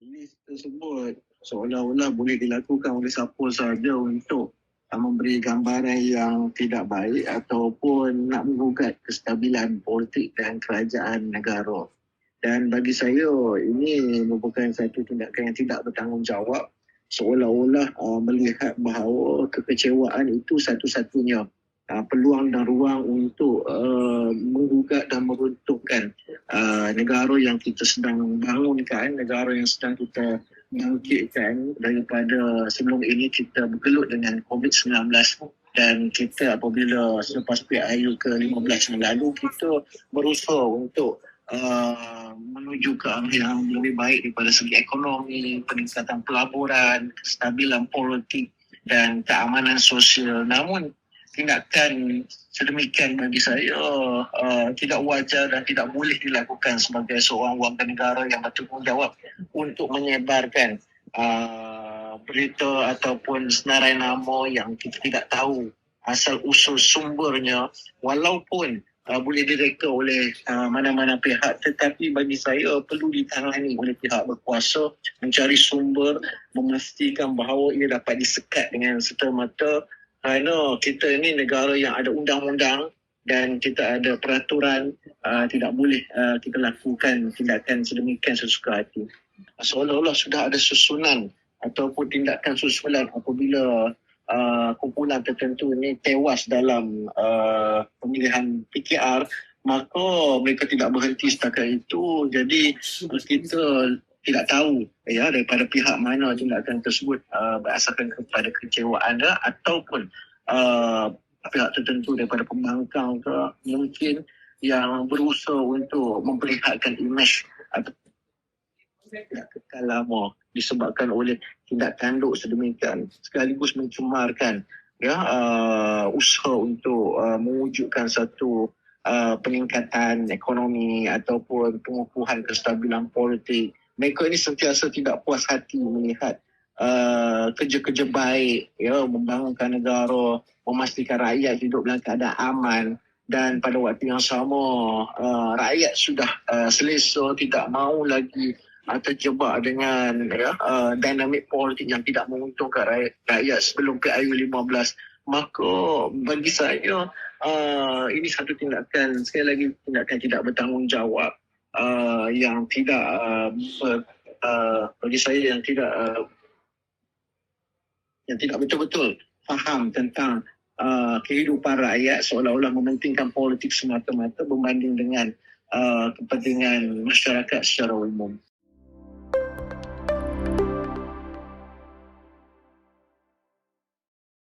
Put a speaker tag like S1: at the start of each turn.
S1: list tersebut seolah-olah boleh dilakukan oleh siapa sahaja untuk memberi gambaran yang tidak baik ataupun nak menggugat kestabilan politik dan kerajaan negara. Dan bagi saya ini merupakan satu tindakan yang tidak bertanggungjawab seolah-olah uh, melihat bahawa kekecewaan itu satu-satunya uh, peluang dan ruang untuk uh, menggugat dan meruntuhkan uh, negara yang kita sedang bangunkan, negara yang sedang kita bangkitkan daripada sebelum ini kita bergelut dengan COVID-19 dan kita apabila selepas PIU ke-15 yang lalu kita berusaha untuk uh, menuju ke arah yang lebih baik daripada segi ekonomi, peningkatan pelaburan, kestabilan politik dan keamanan sosial. Namun tindakan sedemikian bagi saya uh, tidak wajar dan tidak boleh dilakukan sebagai seorang warga negara yang bertanggungjawab untuk menyebarkan uh, berita ataupun senarai nama yang kita tidak tahu asal usul sumbernya walaupun uh, boleh direka oleh uh, mana-mana pihak. Tetapi bagi saya perlu ditangani oleh pihak berkuasa mencari sumber memastikan bahawa ia dapat disekat dengan serta-merta kerana kita ini negara yang ada undang-undang dan kita ada peraturan uh, tidak boleh uh, kita lakukan tindakan sedemikian sesuka hati. Seolah-olah sudah ada susunan ataupun tindakan susulan apabila uh, kumpulan tertentu ini tewas dalam uh, pemilihan PKR maka mereka tidak berhenti setakat itu jadi kita tidak tahu ya daripada pihak mana tindakan tersebut uh, berdasarkan kepada kecewaan dia ataupun uh, pihak tertentu daripada pembangkang ke mungkin yang berusaha untuk memperlihatkan imej atau tidak kekal lama disebabkan oleh tindak tanduk sedemikian sekaligus mencemarkan ya uh, usaha untuk uh, mewujudkan satu uh, peningkatan ekonomi ataupun pengukuhan kestabilan politik mereka ini sentiasa tidak puas hati melihat uh, kerja-kerja baik ya membangunkan negara memastikan rakyat hidup dalam keadaan aman. Dan pada waktu yang sama uh, rakyat sudah uh, selesa tidak mahu lagi uh, terjebak dengan ya uh, dinamik politik yang tidak menguntungkan rakyat, rakyat sebelum PIU 15 maka bagi saya uh, ini satu tindakan sekali lagi tindakan tidak bertanggungjawab uh, yang tidak uh, uh, bagi saya yang tidak uh, yang tidak betul-betul faham tentang uh, kehidupan rakyat seolah-olah mementingkan politik semata-mata berbanding dengan uh, kepentingan masyarakat secara umum.